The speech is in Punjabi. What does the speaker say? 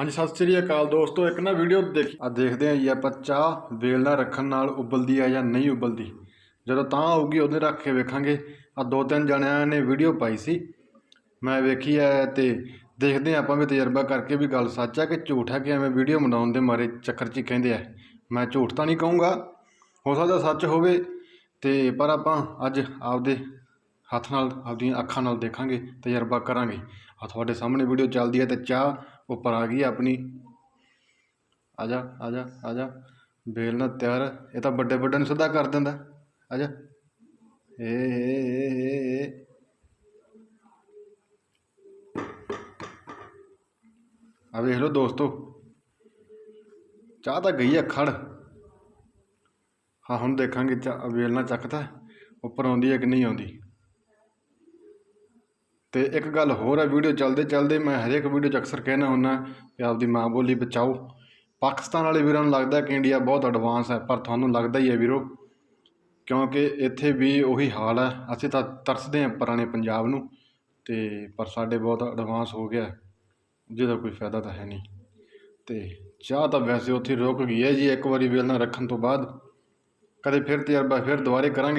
ਹਾਂਜੀ, ਸਤਿ ਸ੍ਰੀ ਅਕਾਲ ਦੋਸਤੋ, ਇੱਕ ਨਾ ਵੀਡੀਓ ਦੇਖੀ। ਆ ਦੇਖਦੇ ਆਂ ਜੀ ਆਪਾਂ ਚਾਹ ਵੇਲ ਨਾਲ ਰੱਖਣ ਨਾਲ ਉਬਲਦੀ ਆ ਜਾਂ ਨਹੀਂ ਉਬਲਦੀ। ਜਦੋਂ ਤਾਂ ਆਊਗੀ, ਉਹਦੇ ਰੱਖ ਕੇ ਵੇਖਾਂਗੇ। ਆ ਦੋ ਤਿੰਨ ਜਣਿਆਂ ਨੇ ਵੀਡੀਓ ਪਾਈ ਸੀ। ਮੈਂ ਵੇਖੀ ਐ ਤੇ ਦੇਖਦੇ ਆਂ ਆਪਾਂ ਵੀ ਤਜਰਬਾ ਕਰਕੇ ਵੀ ਗੱਲ ਸੱਚ ਆ ਕਿ ਝੂਠ ਹੈ ਕਿ ਐਵੇਂ ਵੀਡੀਓ ਬਣਾਉਣ ਦੇ ਮਾਰੇ ਚੱਕਰ 'ਚ ਹੀ ਕਹਿੰਦੇ ਆ। ਮੈਂ ਝੂਠ ਤਾਂ ਨਹੀਂ ਕਹੂੰਗਾ। ਹੋ ਸਕਦਾ ਸੱਚ ਹੋਵੇ ਤੇ ਪਰ ਆਪਾਂ ਅੱਜ ਆਪਦੇ ਹੱਥ ਨਾਲ ਆਪਣੀਆਂ ਅੱਖਾਂ ਨਾਲ ਦੇਖਾਂਗੇ, ਤਜਰਬਾ ਕਰਾਂਗੇ। ਆ ਤੁਹਾਡੇ ਸਾਹਮਣੇ ਵੀਡੀਓ ਚੱਲਦੀ ਹੈ ਤੇ ਚਾਹ ਉੱਪਰ ਆ ਗਈ ਆਪਣੀ। ਆ ਜਾ ਆ ਜਾ ਆ ਜਾ। ਬੇਲ ਨਾਲ ਤਿਆਰ। ਇਹ ਤਾਂ ਵੱਡੇ ਵੱਡੇ ਨੂੰ ਸਿੱਧਾ ਕਰ ਦਿੰਦਾ। ਆ ਜਾ। ਏ ਏ ਏ ਏ ਆ ਵੇਖ ਲਓ ਦੋਸਤੋ। ਚਾਹ ਤਾਂ ਗਈ ਆ ਖੜ। ਹਾਂ ਹੁਣ ਦੇਖਾਂਗੇ ਚਾਹ ਵੇਲ ਨਾਲ ਚੱਕਦਾ। ਉੱਪਰ ਆਉਂਦੀ ਹੈ ਕਿ ਨਹੀਂ ਆਉਂਦੀ? ਅਤੇ ਇੱਕ ਗੱਲ ਹੋਰ ਹੈ, ਵੀਡੀਓ ਚੱਲਦੇ ਚੱਲਦੇ ਮੈਂ ਹਰੇਕ ਵੀਡੀਓ 'ਚ ਅਕਸਰ ਕਹਿਣਾ ਹੁੰਦਾ ਕਿ ਆਪਦੀ ਮਾਂ ਬੋਲੀ ਬਚਾਓ। ਪਾਕਿਸਤਾਨ ਵਾਲੇ ਵੀਰਾਂ ਨੂੰ ਲੱਗਦਾ ਕਿ ਇੰਡੀਆ ਬਹੁਤ ਐਡਵਾਂਸ ਹੈ, ਪਰ ਤੁਹਾਨੂੰ ਲੱਗਦਾ ਹੀ ਹੈ ਵੀਰੋ, ਕਿਉਂਕਿ ਇੱਥੇ ਵੀ ਉਹੀ ਹਾਲ ਹੈ। ਅਸੀਂ ਤਾਂ ਤਰਸਦੇ ਹਾਂ ਪੁਰਾਣੇ ਪੰਜਾਬ ਨੂੰ, ਤੇ ਪਰ ਸਾਡੇ ਬਹੁਤ ਐਡਵਾਂਸ ਹੋ ਗਿਆ ਜਿਹਦਾ ਕੋਈ ਫਾਇਦਾ ਤਾਂ ਹੈ ਨਹੀਂ। ਤੇ ਚਾਹ ਤਾਂ ਵੈਸੇ ਉੱਥੇ ਰੁਕ ਗਈ ਹੈ ਜੀ, ਇੱਕ ਵਾਰੀ ਵੇਲਣਾ ਰੱਖਣ ਤੋਂ ਬਾਅਦ। ਕਦੇ ਫਿਰ ਤਜਰਬਾ ਫਿਰ ਦੁਬਾਰੇ ਕਰਾਂਗੇ।